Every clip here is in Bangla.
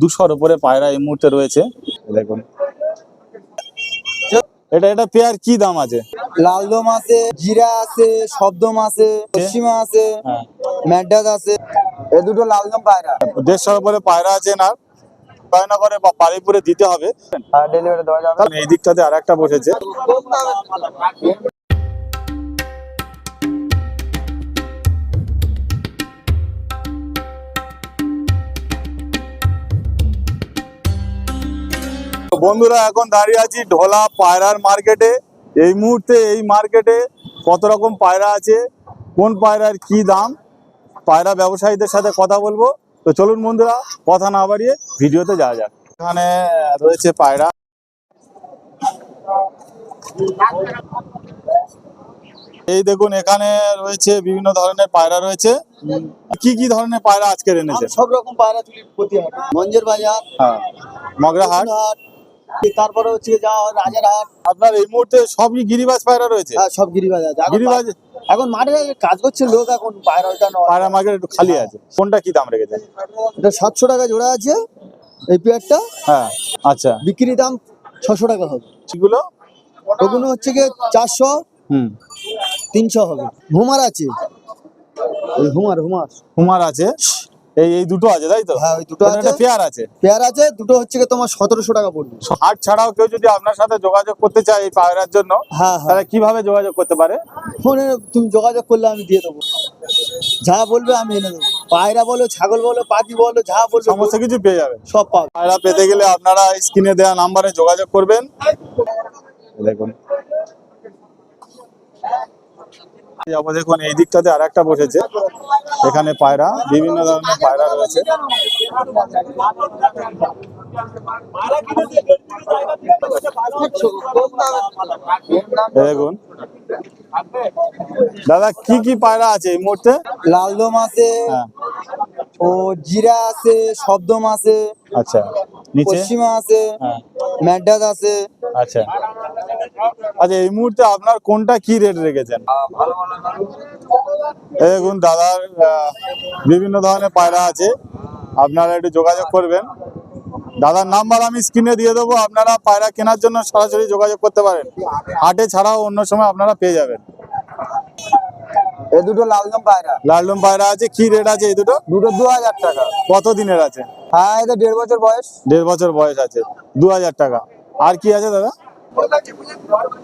দুশোর উপরে পায়রা এই মুহূর্তে রয়েছে। দেখুন। এটা এটা পেয়ার কি দাম আছে? লালদম আছে জিরা আছে শব্দম আছে পশ্চিমা আছে হ্যাঁ। ম্যাডাস আছে। এ দুটো লালদম পায়রা। দেড়শোর উপরে পায়রা আছে না জয়নগরে বা পালিপুরে দিতে হবে। ডেলিভারি দেওয়া যাবে। এই দিকটাতে আর একটা বসেছে। বন্ধুরা এখন দাঁড়িয়ে আছি ঢোলা পায়রার মার্কেটে এই মুহূর্তে এই মার্কেটে কত রকম পায়রা আছে কোন পায়রার কি দাম পায়রা ব্যবসায়ীদের সাথে কথা বলব। তো চলুন বন্ধুরা কথা না বাড়িয়ে ভিডিওতে যাওয়া যাক। এখানে রয়েছে পায়রা। এই দেখুন এখানে রয়েছে বিভিন্ন ধরনের পায়রা রয়েছে। কি কি ধরনের পায়রা আজকে এনেছে সব রকম পায়রা তুলি প্রতি মঞ্জের বাজার হ্যাঁ মগরাহাট। হাট তারপরে হচ্ছে যা হয় রাজার হাট আপনার এই মুহূর্তে সবই গিরিবাজ পায়রা রয়েছে? হ্যাঁ সব গিরিবাজ আছে। গিরিবাজ? এখন মাঠে কাজ করছে লোক এখন পায়রা পায়রা মার্কেট একটু খালি আছে। কোনটা কি দাম রেখেছে? এটা সাতশো টাকা জোড়া আছে এই পেয়ারটা। হ্যাঁ আচ্ছা। বিক্রি দাম ছশো টাকা হবে। সেগুলো? ওগুলো হচ্ছে গিয়ে চারশো হুম। তিনশো হবে। হুমার আছে। Homer homer. কুমার আছে? এই এই দুটো আছে তাই তো? হ্যাঁ ওই দুটো আছে। পেয়ার আছে। পেয়ার আছে দুটো হচ্ছে গিয়ে তোমার সতেরোশো টাকা পড়বে। হাট ছাড়াও কেউ যদি আপনার সাথে যোগাযোগ করতে চায় এই পায়রার জন্য হ্যাঁ হ্যাঁ। তাহলে কীভাবে যোগাযোগ করতে পারে? ফোনে তুমি যোগাযোগ করলে আমি দিয়ে দেবো। যা বলবে আমি এনে দেবো। পায়রা বলো ছাগল বলো পাখি বলো যা সমস্ত কিছু পেয়ে যাবে। সব পাবে। পায়রা পেতে গেলে আপনারা স্ক্রিনে দেওয়া নাম্বারে যোগাযোগ করবেন। দেখুন। দেখুন এই দিকটাতে আর একটা বসেছে। এখানে পায়রা বিভিন্ন ধরনের পায়রা রয়েছে। দেখুন। দাদা কি কি পায়রা আছে এই মুহূর্তে? লালদম আছে হ্যাঁ। ও জিরা আছে শব্দম আছে আচ্ছা। নিচে? পশ্চিমা আছে হ্যাঁ। ম্যাডাস আছে। আচ্ছা। আচ্ছা এই মুহূর্তে আপনার কোনটা কি রেট রেখেছেন? দেখুন দাদার বিভিন্ন ধরনের পায়রা আছে। আপনারা একটু যোগাযোগ করবেন। দাদার নাম্বার আমি স্ক্রিনে দিয়ে দেবো। আপনারা পায়রা কেনার জন্য সরাসরি যোগাযোগ করতে পারেন। হাটে ছাড়াও অন্য সময় আপনারা পেয়ে যাবেন। এ দুটো লালদম পায়রা। লালডুম পায়রা আছে কি রেট আছে এই দুটো? দুটো দু হাজার টাকা। কত দিনের আছে? হ্যাঁ এটা দেড় বছর বয়স। দেড় বছর বয়স আছে দু হাজার টাকা। আর কি আছে দাদা?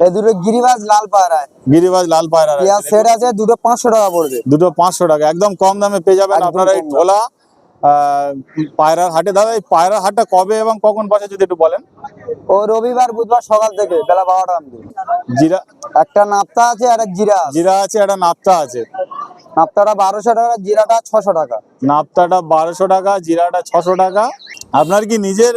এ দুটো গিরিবাজ লাল পায়রা গিরিবাজ লাল পায়রা আছে। পেঁয়াজ সেট আছে দুটো পাঁচশো টাকা পড়বে। দুটো পাঁচশো টাকা একদম কম দামে পেয়ে যাবেন আপনারা এই ঢোলা পায়রার হাটে। দাদা এই পায়রার হাটটা কবে এবং কখন বসে যদি একটু বলেন? ও রবিবার বুধবার সকাল থেকে বেলা বারোটা জিরা একটা নাপ্তা আছে আর এক জিরা জিরা আছে একটা নাপ্তা আছে। নাপ্তাটা বারোশো টাকা জিরাটা ছশো টাকা। নাপ্তাটা বারোশো টাকা জিরাটা ছশো টাকা। আপনার কি নিজের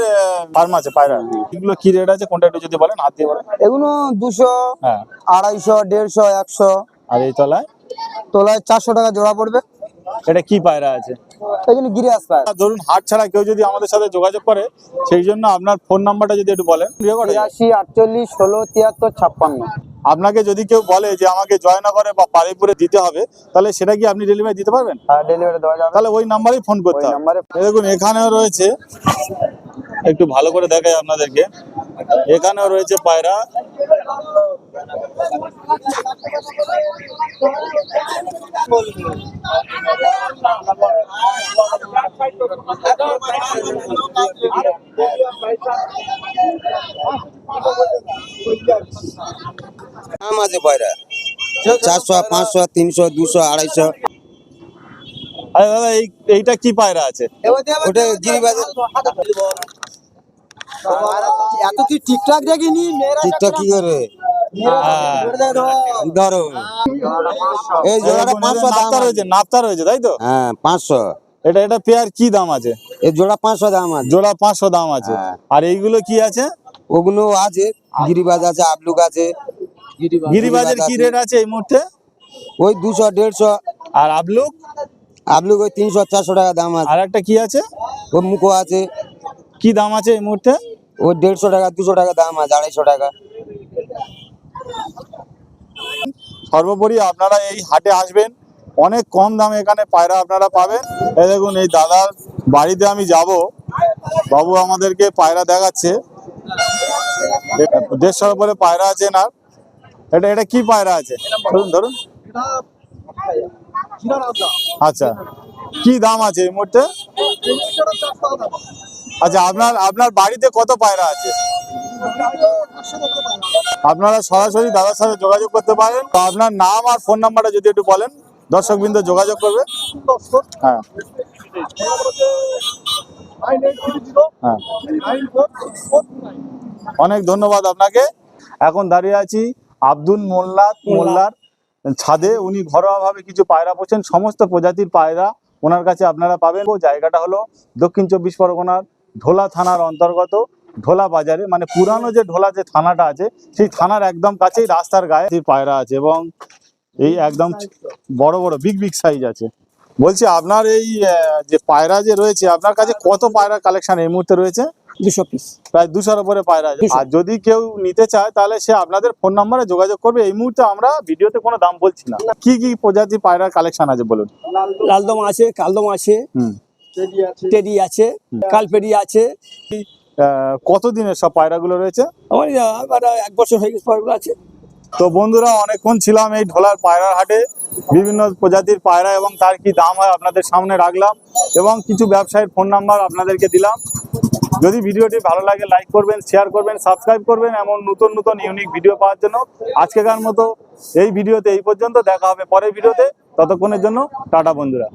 ফার্ম আছে পায়রা? এগুলো কি রেট আছে? কোনটা একটু যদি বলেন হাত দিয়ে বলেন। এগুলো দুশো হ্যাঁ। আড়াইশো দেড়শো একশো। আর এই তলায়? তোলায় চারশো টাকা জোড়া পড়বে। এটা কি পায়রা আছে? এগুলো গিরিয়াস পায় ধরুন হাট ছাড়া কেউ যদি আমাদের সাথে যোগাযোগ করে সেই জন্য আপনার ফোন নাম্বারটা যদি একটু বলেন। তিরাশি আটচল্লিশ ষোলো তিয়াত্তর ছাপ্পান্ন। আপনাকে যদি কেউ বলে যে আমাকে জয়নগরে বা পারিপুরে দিতে হবে তাহলে সেটা কি আপনি ডেলিভারি দিতে পারবেন? ডেলিভারি দেওয়া যাবে। তাহলে ওই নাম্বারেই ফোন করতে হবে। দেখুন এখানেও রয়েছে একটু ভালো করে দেখাই আপনাদেরকে। এখানেও রয়েছে পায়রা। আছে পয়রা চারশো পাঁচশো তিনশো দুশো আড়াইশো। আরে দাদা এই এইটা কি পায়রা আছে? ওটা গিরিবাজের এত তুই টিকটক দেখিনি? টিকটক কি করে? হ্যাঁ। ধরো। এই এই জোড়াটা পাঁচশো এটা নাপ্তা রয়েছে নাপ্তা রয়েছে তাই তো? হ্যাঁ পাঁচশো। এটা এটা পেয়ার কি দাম আছে? এই জোড়া পাঁচশো দাম আছে। জোড়া পাঁচশো দাম আছে। হ্যাঁ। আর এইগুলো কি আছে? ওগুলো আছে গিরিবাজ আছে আবলুক আছে। গিরিবাজের কি। রেট আছে এই মুহূর্তে? ওই দুশো দেড়শো। আর আবলুক? আবলুক ওই তিনশো চারশো টাকা দাম আছে। আর একটা কি আছে? ওর মুখো আছে। কি দাম আছে এই মুহূর্তে? ওই দেড়শো টাকা দুশো টাকা দাম আছে আড়াইশো টাকা। সর্বোপরি আপনারা এই হাটে আসবেন। অনেক কম দামে এখানে পায়রা আপনারা পাবেন। এই দেখুন এই দাদার বাড়িতে আমি যাব। বাবু আমাদেরকে পায়রা দেখাচ্ছে। দেড়শোর উপরে পায়রা আছে না এটা এটা কি পায়রা আছে? ধরুন ধরুন। আচ্ছা। কি দাম আছে এই মুহূর্তে? আচ্ছা আপনার আপনার বাড়িতে কত পায়রা আছে? আপনারা সরাসরি দাদার সাথে যোগাযোগ করতে পারেন। তো আপনার নাম আর ফোন নাম্বারটা যদি একটু বলেন দর্শক দর্শকবৃন্দ যোগাযোগ করবে। হ্যাঁ। হ্যাঁ। অনেক ধন্যবাদ আপনাকে। এখন দাঁড়িয়ে আছি আব্দুল মোল্লা মোল্লার ছাদে উনি ঘরোয়াভাবে কিছু পায়রা পোষেন। সমস্ত প্রজাতির পায়রা ওনার কাছে আপনারা পাবেন। ও জায়গাটা হলো দক্ষিণ চব্বিশ পরগনার ঢোলা থানার অন্তর্গত ঢোলা বাজারে। মানে পুরানো যে ঢোলা যে থানাটা আছে সেই থানার একদম কাছেই রাস্তার গায়ে পায়রা আছে এবং এই একদম বড় বড় বিগ বিগ সাইজ আছে। বলছি আপনার এই যে পায়রা যে রয়েছে আপনার কাছে কত পায়রা কালেকশন এই মুহূর্তে রয়েছে? দুশো পিস প্রায় দুশোর উপরে পায়রা আর যদি কেউ নিতে চায় তাহলে সে আপনাদের ফোন নাম্বারে যোগাযোগ করবে। এই মুহূর্তে আমরা ভিডিওতে কোনো দাম বলছি না। কি কি প্রজাতি পায়রার কালেকশন আছে বলুন? লালদম আছে কালদম আছে টেডি আছে আছে। কতদিনের সব পায়রাগুলো রয়েছে? আমার এক বছর হয়ে গেছে আছে। তো বন্ধুরা অনেকক্ষণ ছিলাম এই ঢোলার পায়রার হাটে। বিভিন্ন প্রজাতির পায়রা এবং তার কি দাম হয় আপনাদের সামনে রাখলাম। এবং কিছু ব্যবসায়ীর ফোন নাম্বার আপনাদেরকে দিলাম। যদি ভিডিওটি ভালো লাগে লাইক করবেন শেয়ার করবেন সাবস্ক্রাইব করবেন এমন নতুন নতুন ইউনিক ভিডিও পাওয়ার জন্য। আজকেকার মতো এই ভিডিওতে এই পর্যন্ত। দেখা হবে পরের ভিডিওতে। ততক্ষণের জন্য টাটা বন্ধুরা।